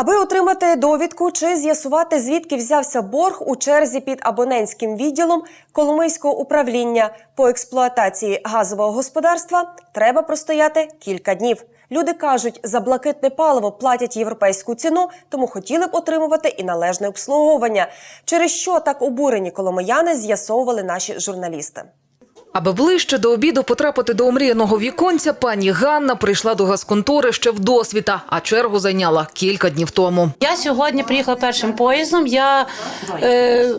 Аби отримати довідку чи з'ясувати, звідки взявся борг у черзі під абонентським відділом Коломийського управління по експлуатації газового господарства, треба простояти кілька днів. Люди кажуть, за блакитне паливо платять європейську ціну, тому хотіли б отримувати і належне обслуговування. Через що так обурені коломияни з'ясовували наші журналісти. Аби ближче до обіду потрапити до омріяного віконця, пані Ганна прийшла до газконтори ще в досвіта, а чергу зайняла кілька днів тому. Я сьогодні приїхала першим поїздом. Я е,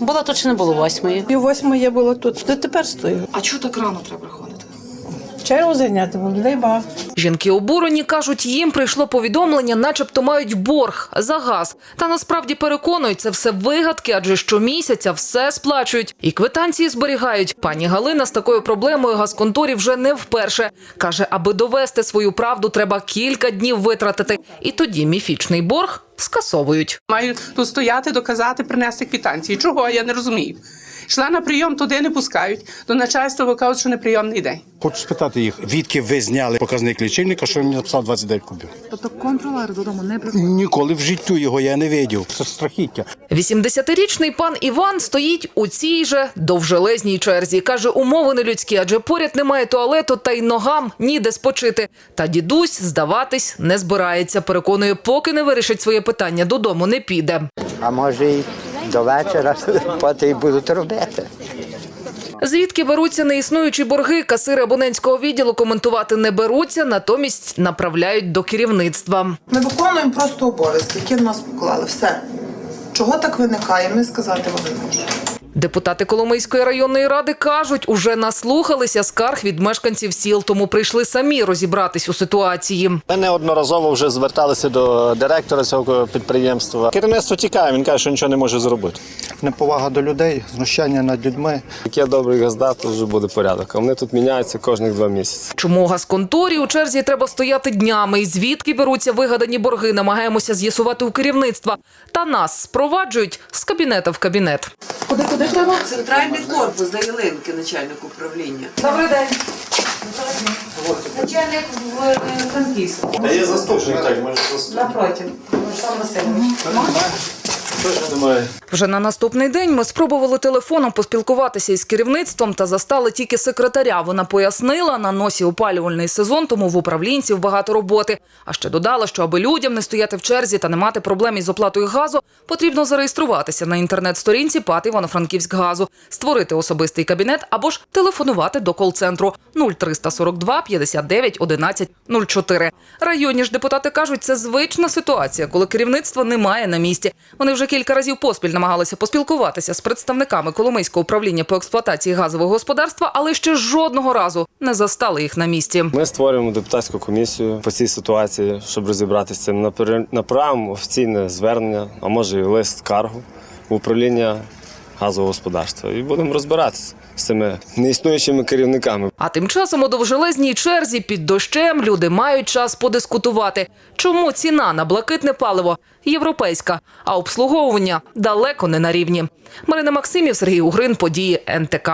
була тут чи не було восьмої. Пів восьмої я була тут, тепер стою. А чого так рано треба приходити? Чергу зайняти, бо людей багато. Жінки обурені кажуть, їм прийшло повідомлення, начебто мають борг за газ. Та насправді переконують, це все вигадки, адже щомісяця все сплачують і квитанції зберігають. Пані Галина з такою проблемою газконторі вже не вперше. Каже, аби довести свою правду, треба кілька днів витратити. І тоді міфічний борг скасовують. Маю тут стояти, доказати, принести квитанції. Чого? Я не розумію. Йшла на прийом, туди не пускають. До начальства викажуть, що неприйомний день. Хочу спитати їх, відки ви зняли показник лічильника, що він написав 29 кубів. Тобто контролер додому не приходить? Ніколи в життю його я не видів. Це страхіття. 80-річний пан Іван стоїть у цій же довжелезній черзі. Каже, умови нелюдські, адже поряд немає туалету та й ногам ніде спочити. Та дідусь здаватись не збирається. Переконує, поки не вирішить своє питання, додому не піде. а може і до вечора поти й будуть робити. Звідки беруться неіснуючі борги, касири абонентського відділу коментувати не беруться, натомість направляють до керівництва. Ми виконуємо просто обов'язки, які в нас поклали. Все. Чого так виникає, ми сказати вам не можемо. Депутати Коломийської районної ради кажуть, уже наслухалися скарг від мешканців сіл, тому прийшли самі розібратись у ситуації. Ми неодноразово вже зверталися до директора цього підприємства. Керівництво тікає, він каже, що нічого не може зробити. Неповага до людей, знущання над людьми. Як є добрий газда, то вже буде порядок. А вони тут міняються кожних два місяці. Чому газконторі у черзі треба стояти днями? І звідки беруться вигадані борги? Намагаємося з'ясувати у керівництва. Та нас спроваджують з кабінета в кабінет. куди куди Центральний корпус за Ялинки, начальник управління. Добрий день. Начальник в Франківську. Та є заступник, так, може заступник. Напротив, сам Васильович. Немає. Вже на наступний день ми спробували телефоном поспілкуватися із керівництвом та застали тільки секретаря. Вона пояснила, на носі опалювальний сезон, тому в управлінців багато роботи. А ще додала, що аби людям не стояти в черзі та не мати проблем із оплатою газу, потрібно зареєструватися на інтернет-сторінці ПАТ Івано-Франківськгазу, створити особистий кабінет або ж телефонувати до кол-центру 0342 59 11 04. Районні ж депутати кажуть, це звична ситуація, коли керівництво немає на місці. Вони вже кілька разів поспіль намагалися поспілкуватися з представниками Коломийського управління по експлуатації газового господарства, але ще жодного разу не застали їх на місці. Ми створюємо депутатську комісію по цій ситуації, щоб розібратися з цим. Направимо офіційне звернення, а може і лист скаргу в управління газового господарства. І будемо розбиратися з цими неіснуючими керівниками. А тим часом у довжелезній черзі під дощем люди мають час подискутувати, чому ціна на блакитне паливо європейська, а обслуговування далеко не на рівні. Марина Максимів, Сергій Угрин, події НТК.